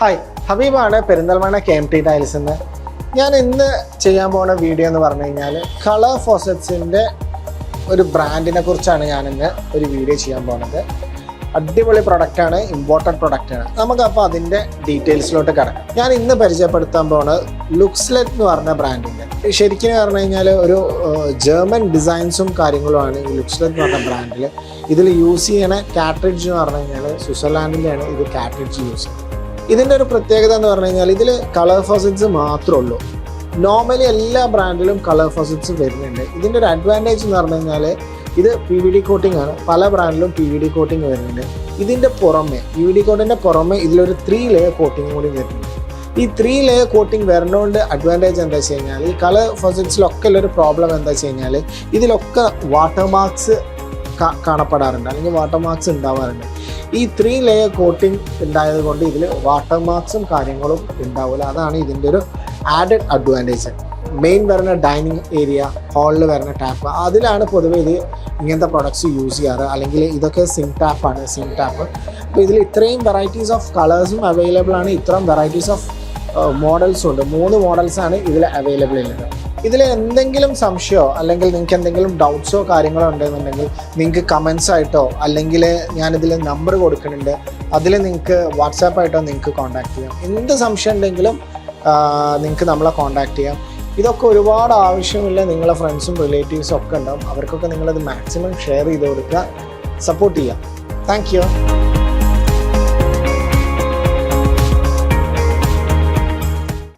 Hi ഹബീബാണ് Perinthalmanna K M T tiles എന്ന് ഞാൻ ഇന്ന് ചെയ്യാൻ പോകുന്ന വീഡിയോ എന്ന് പറഞ്ഞു കഴിഞ്ഞാൽ കളർ ഫോസറ്റ്സിന്റെ ഒരു ബ്രാൻഡിനെ കുറിച്ചാണ് ഞാനിന്ന് ഒരു വീഡിയോ ചെയ്യാൻ പോകുന്നത്. അടിപൊളി പ്രൊഡക്റ്റാണ് ഇമ്പോർട്ടന്റ് പ്രൊഡക്റ്റാണ് നമുക്കപ്പോൾ അതിന്റെ ഡീറ്റെയിൽസിലോട്ട് കിടക്കാം. ഞാൻ ഇന്ന് പരിചയപ്പെടുത്താൻ പോകുന്നത് ലുക്സ്ലെറ്റ് എന്ന് പറഞ്ഞ ബ്രാൻഡിന്റെ ശരിക്കും പറഞ്ഞു കഴിഞ്ഞാൽ ഒരു ജർമ്മൻ ഡിസൈൻസും കാര്യങ്ങളുമാണ് ഈ ലുക്സ്ലെറ്റ് എന്ന് പറഞ്ഞ ബ്രാൻഡിൽ ഇതിൽ യൂസ് ചെയ്യണ കാട്രിഡ്ജ് എന്ന് പറഞ്ഞു കഴിഞ്ഞാൽ സ്വിറ്റ്സർലാൻഡിന്റെയാണ് ഇത് കാട്രിഡ്ജ് യൂസ് ചെയ്യുന്നത്. ഇതിന്റെ ഒരു പ്രത്യേകത എന്ന് പറഞ്ഞു കഴിഞ്ഞാൽ ഇതിൽ കളർ ഫോസറ്റ്സ് മാത്രമേ ഉള്ളൂ. നോർമലി എല്ലാ ബ്രാൻഡിലും കളർ ഫോസറ്റ്സ് വരുന്നുണ്ട്. ഇതിന്റെ ഒരു അഡ്വാന്റേജ് എന്ന് പറഞ്ഞു കഴിഞ്ഞാൽ ഇത് പി വി ഡി കോട്ടിംഗ് ആണ്. പല ബ്രാൻഡിലും പി വി ഡി കോട്ടിംഗ് വരുന്നുണ്ട്. ഇതിന്റെ പുറമെ പി വി ഡി കോട്ടിന്റെ പുറമെ ഇതിലൊരു ത്രീ ലെയർ കോട്ടിംഗ് കൂടി വരുന്നുണ്ട്. ഈ ത്രീ ലെയർ കോട്ടിംഗ് വരുന്നതുകൊണ്ട് അഡ്വാന്റേജ് എന്താ വെച്ച് കഴിഞ്ഞാൽ ഈ കളർ ഫോസറ്റ്സിലൊക്കെ ഉള്ളൊരു പ്രോബ്ലം എന്താ വെച്ച് കഴിഞ്ഞാൽ ഇതിലൊക്കെ വാട്ടർ മാർക്സ് കാണപ്പെടാറുണ്ട്. അല്ലെങ്കിൽ വാട്ടർ മാർക്സ് ഉണ്ടാവാറുണ്ട്. ഈ ത്രീ ലെയർ കോട്ടിംഗ് ഉണ്ടായത് കൊണ്ട് ഇതിൽ വാട്ടർ മാർക്സും കാര്യങ്ങളും ഉണ്ടാവില്ല അതാണ് ഇതിന്റെ ഒരു ആഡഡ് അഡ്വാന്റേജ് മെയിൻ വരുന്ന ഡൈനിങ് ഏരിയ ഹാളിൽ വരുന്ന ടാപ്പ് അതിലാണ് പൊതുവേ ഇത് ഇങ്ങനത്തെ പ്രൊഡക്ട്സ് യൂസ് ചെയ്യാറ്. അല്ലെങ്കിൽ ഇതൊക്കെ സിങ്ക് ടാപ്പാണ് സിങ്ക് ടാപ്പ് അപ്പോൾ ഇതിൽ ഇത്രയും വെറൈറ്റീസ് ഓഫ് കളേഴ്സും അവൈലബിൾ ആണ്. ഇത്രയും വെറൈറ്റീസ് ഓഫ് മോഡൽസും ഉണ്ട്. മൂന്ന് മോഡൽസാണ് ഇതിൽ അവൈലബിൾ ഉള്ളത്. ഇതിൽ എന്തെങ്കിലും സംശയമോ അല്ലെങ്കിൽ നിങ്ങൾക്ക് എന്തെങ്കിലും ഡൗട്ട്സോ കാര്യങ്ങളോ ഉണ്ടെന്നുണ്ടെങ്കിൽ നിങ്ങൾക്ക് കമൻസ് ആയിട്ടോ അല്ലെങ്കിൽ ഞാനിതിൽ നമ്പർ കൊടുക്കുന്നുണ്ട് അതിൽ നിങ്ങൾക്ക് വാട്സാപ്പായിട്ടോ നിങ്ങൾക്ക് കോൺടാക്ട് ചെയ്യാം. എന്ത് സംശയം ഉണ്ടെങ്കിലും നിങ്ങൾക്ക് നമ്മളെ കോൺടാക്ട് ചെയ്യാം. ഇതൊക്കെ ഒരുപാട് ആവശ്യമില്ല നിങ്ങളെ ഫ്രണ്ട്സും റിലേറ്റീവ്സും ഒക്കെ ഉണ്ടാവും. അവർക്കൊക്കെ നിങ്ങളത് മാക്സിമം ഷെയർ ചെയ്ത് കൊടുക്കുക സപ്പോർട്ട് ചെയ്യുക. Thank you